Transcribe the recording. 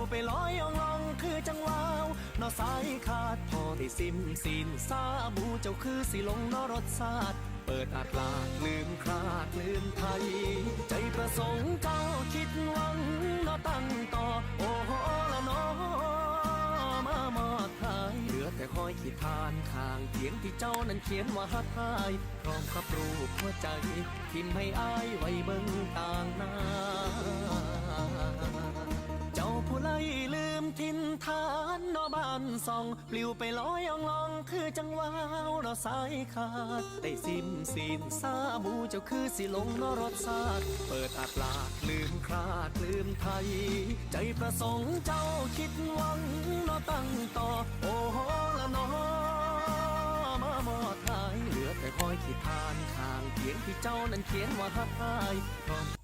วไปลอยองลองคือจังวาวนอสายขาดพอได้ซิมสินซาบูเจ้าคือสิลงนอรสชาติเปิดอาจลาดลืมคราดลืมไทย ใจประสงค์เจ้าคิดหวังนอตั้งต่อ โอ้โหละนอมามอดทายเหลือแต่คอยขีดทานข้างเขียนที่เจ้านั้นเขียนว่าฮักทาย พร้อมกับรูปหัวใจพิมให้อายไว้เบิ่งต่างหน้า อนส่อง ปลิวไปลอยอ่องลอง คือจังหวาวเราสายขาด ได้ซิมสินซาบูเจ้าคือสิลงนรสชาติเปิดอัดลาดลืมคราดลืมไทย ใจประสงค์เจ้าคิดหวังนอตั้งต่อ โอ้โหละนอมามอดทายเหลือแต่คอยขีดทานข้างเขียนที่เจ้านั้นเขียนว่าฮักทายพร้อม